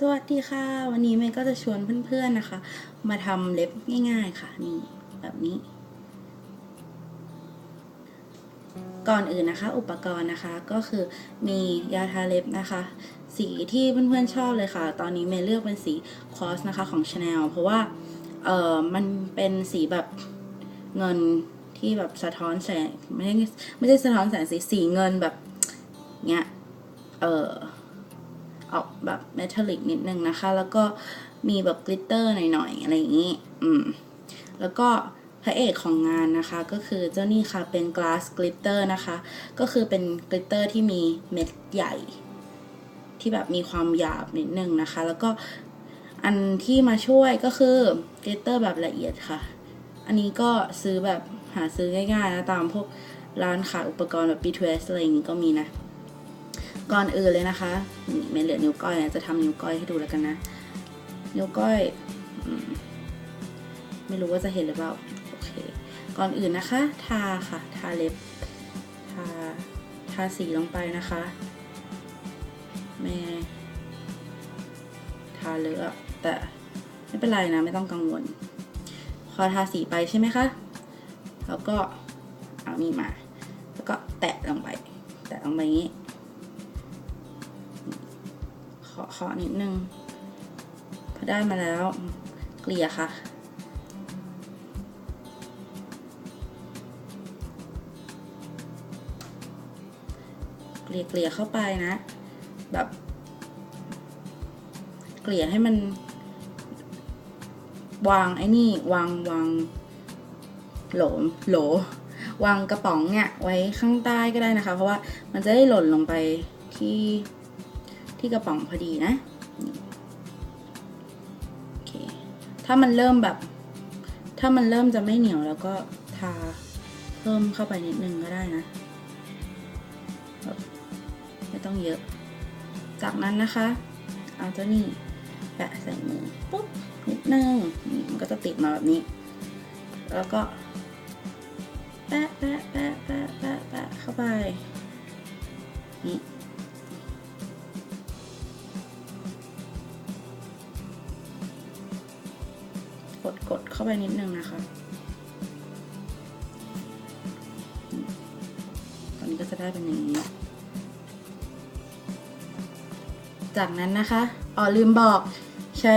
สวัสดีค่ะ วันนี้เมย์ก็จะชวนเพื่อนๆนะคะ มาทำเล็บง่ายๆค่ะ นี่แบบนี้ ก่อนอื่นนะคะ อุปกรณ์นะคะก็คือมียาทาเล็บนะคะ สีที่เพื่อนๆชอบเลยค่ะ ตอนนี้เมย์เลือกเป็นสีคอสนะคะของ Chanel เพราะว่าเออมันเป็นสีแบบเงินที่แบบสะท้อนแสงไม่ใช่ไม่ใช่สะท้อนแสงสีสีเงินแบบเนี้ยเออ ออกแบบเมทัลลิกนิดนึงนะคะ แล้วก็มีแบบกลิตเตอร์หน่อยๆอะไรอย่างนี้ อืม แล้วก็พระเอกของงานนะคะก็คือเจ้านี่ค่ะเป็น glass glitter นะคะ ก็คือเป็นกลิตเตอร์ที่มีเม็ดใหญ่ ที่แบบมีความหยาบนิดนึงนะคะ แล้วก็อันที่มาช่วยก็คือกลิตเตอร์แบบละเอียดค่ะ อันนี้ก็ซื้อแบบหาซื้อง่ายๆนะตามพวกร้านขายอุปกรณ์แบบ B2S อะไรอย่างนี้ก็มีนะ ก่อนอื่นเลยนะคะนี่ไม่เหลือนิ้วก้อยจะทำนิ้วก้อยให้ดูแล้วกันนะ นิ้วก้อยอมไม่รู้ว่าจะเห็นหรือเปล่า โอเค ก่อนอื่นนะคะ ทาค่ะ ทาเล็บ ทา ทาสีลงไปนะคะไม่ทาเลอะแต่ไม่เป็นไรนะ ไม่ต้องกังวล พอทาสีไปใช่ไหมคะ แล้วก็เอานี่มา แล้วก็แตะลงไป แตะลงไปอย่างนี้ เคาะนิดนึงพอได้มาแล้ว เกลี่ยค่ะ เกลี่ยเกลี่ยเข้าไปนะ แบบ เกลี่ยให้มัน วางไอ้นี่วางวางโหลโหลวางกระป๋องเนี่ยไว้ข้างใต้ก็ได้นะคะ เพราะว่ามันจะได้หล่นลงไปที่ ที่กระป๋องพอดีนะโอเคถ้ามันเริ่มแบบ ถ้ามันเริ่มจะไม่เหนียวแล้วก็ทาเพิ่มเข้าไปนิดนึงก็ได้นะไม่ต้องเยอะ จากนั้นนะคะ เอาเจ้านี่แปะใส่มือปุ๊บนิดนึงมันก็จะติดมาแบบนี้ แล้วก็แปะแปะแปะแปะแปะแปะเข้าไป ดกดเข้าไปนิดนึงนะคะ ตอนนี้ก็จะได้เป็นอย่างนี้ จากนั้นนะคะอ๋อลืมบอกใช้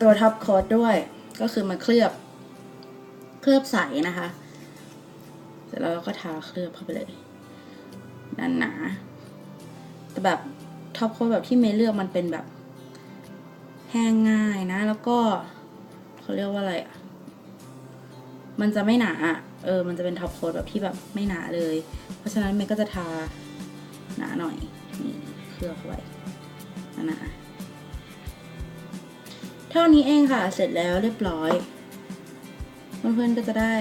ตัวท็อปโค้ดด้วย ก็คือมาเคลือบ เคลือบใสนะคะ เสร็จแล้วเราก็ทาเคลือบเข้าไปเลยด้านหนาแต่แบบท็อปโค้ดแบบที่เมย์เลือกมันเป็นแบบ แห้งง่ายนะ แล้วก็เขาเรียกว่าอะไรอะมันจะไม่หนาเออ มันจะเป็นท็อปโค้ดแบบที่แบบไม่หนาเลย เพราะฉะนั้นเมย์ก็จะทาหนาหน่อยนี่เคลือบเข้าไปหนาเท่านี้เองค่ะ เสร็จแล้วเรียบร้อย เพื่อนๆก็จะได้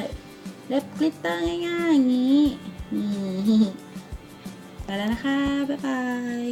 เล็บกลิตเตอร์ง่ายๆอย่างนี้นี่ไปแล้วนะคะ บ๊ายบาย